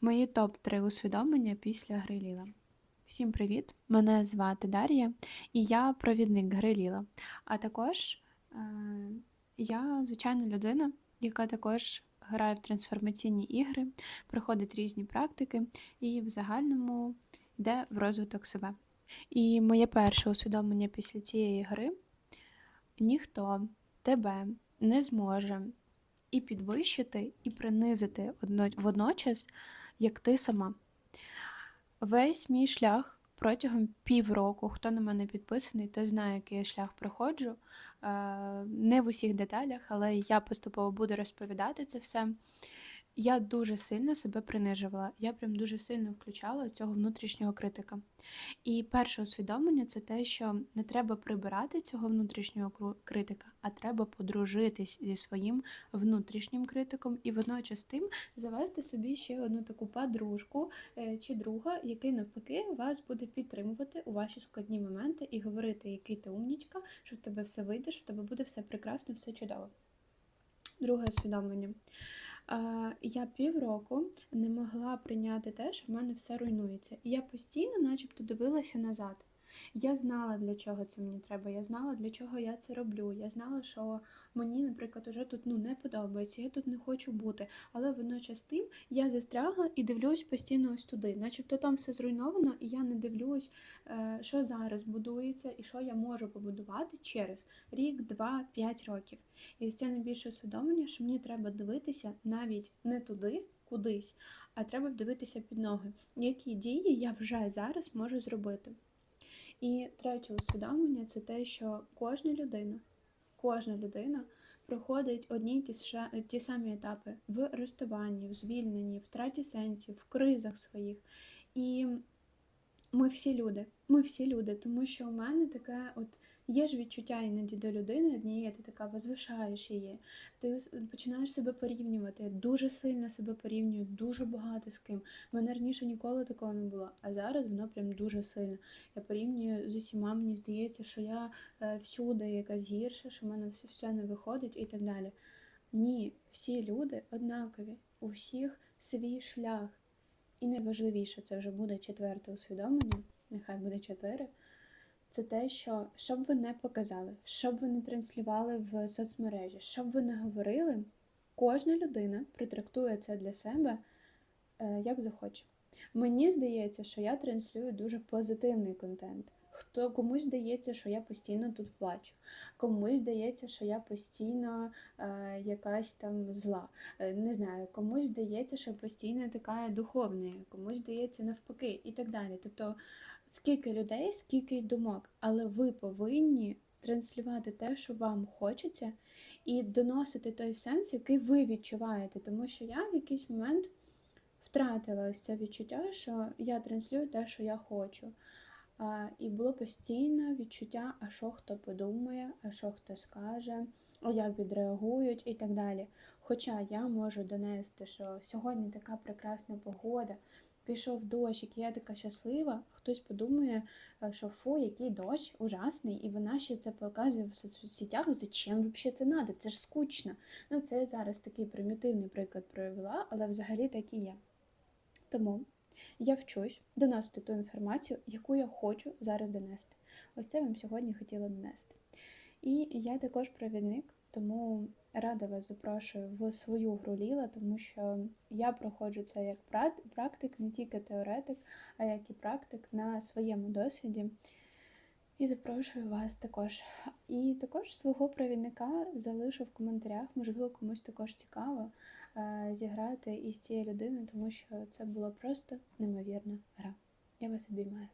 Мої топ-3 усвідомлення після гри Ліла. Всім привіт! Мене звати Дар'я і я провідник гри Ліла. А також е, я звичайна людина, яка також грає в трансформаційні ігри, проходить різні практики і в загальному йде в розвиток себе. І моє перше усвідомлення після цієї гри ніхто тебе не зможе і підвищити, і принизити одно- водночас, як ти сама. Весь мій шлях протягом півроку, хто на мене підписаний, той знає, який я шлях проходжу. Е, Не в усіх деталях, але я поступово буду розповідати це все. Я дуже сильно себе принижувала. Я прям дуже сильно включала цього внутрішнього критика. І перше усвідомлення це те, що не треба прибирати цього внутрішнього критика, а треба подружитись зі своїм внутрішнім критиком і водночас тим завести собі ще одну таку подружку е, чи друга, який навпаки вас буде підтримувати у ваші складні моменти і говорити, який ти умнічка, що в тебе все вийде, що в тебе буде все прекрасно, все чудово. Друге усвідомлення. Е, Я півроку не могла прийняти те, що в мене все руйнується. І я постійно, начебто, дивилася назад. Я знала, для чого це мені треба. Я знала, для чого я це роблю. Я знала, що мені, наприклад, уже тут ну, не подобається, я тут не хочу бути. Але водночас тим я застрягла і дивлюсь постійно ось туди. Начебто там все зруйновано, і я не дивлюсь, е, що зараз будується і що я можу побудувати через рік, два, п'ять років. І ось це найбільше усвідомлення, що мені треба дивитися навіть не туди, кудись, а треба дивитися під ноги, які дії я вже зараз можу зробити. І третє усвідомлення це те, що кожна людина, кожна людина проходить одні ті, ті самі етапи в розставанні, в звільненні, в втраті сенсів, в кризах своїх. І ми всі люди. Ми всі люди, тому що у мене таке от. Є ж відчуття іноді до людини однієї, ти така возвишаєш її, ти починаєш себе порівнювати. Я дуже сильно себе порівнюю, дуже багато з ким. У мене раніше ніколи такого не було, а зараз воно прям дуже сильно. Я порівнюю з усіма, мені здається, що я е, всюди якась гірша, що в мене все, все не виходить і так далі. Ні, всі люди однакові, у всіх свій шлях. І найважливіше, це вже буде четверте усвідомлення, нехай буде чотири. Це те, що що б ви не показали, що б ви не транслювали в соцмережі, що б ви не говорили, кожна людина притрактує це для себе е, як захоче. Мені здається, що я транслюю дуже позитивний контент. Хто комусь здається, що я постійно тут плачу, комусь здається, що я постійно е, якась там зла. Е, не знаю, комусь здається, що постійно така духовна, комусь здається навпаки, і так далі. Тобто, скільки людей, скільки й думок, але ви повинні транслювати те, що вам хочеться, і доносити той сенс, який ви відчуваєте. Тому що я в якийсь момент втратила ось це відчуття, що я транслюю те, що я хочу. А, І було постійне відчуття, а що хто подумає, а що хто скаже, а як відреагують і так далі. Хоча я можу донести, що сьогодні така прекрасна погода, пішов дощик, і я така щаслива, хтось подумає, е, що фу, який дощ, ужасний, і вона ще це показує в соцсетях. Зачем взагалі це надо? Це ж скучно. Ну, це зараз такий примітивний приклад провела, але взагалі так і є. Тому я вчусь доносити ту інформацію, яку я хочу зараз донести. Ось це вам сьогодні хотіла донести. І я також провідник, тому рада вас запрошую в свою гру Ліла, тому що я проходжу це як практик, не тільки теоретик, а як і практик на своєму досвіді. І запрошую вас також. І також свого провідника залишу в коментарях, можливо, комусь також цікаво е, зіграти із цією людиною, тому що це була просто неймовірна гра. Я вас обіймаю.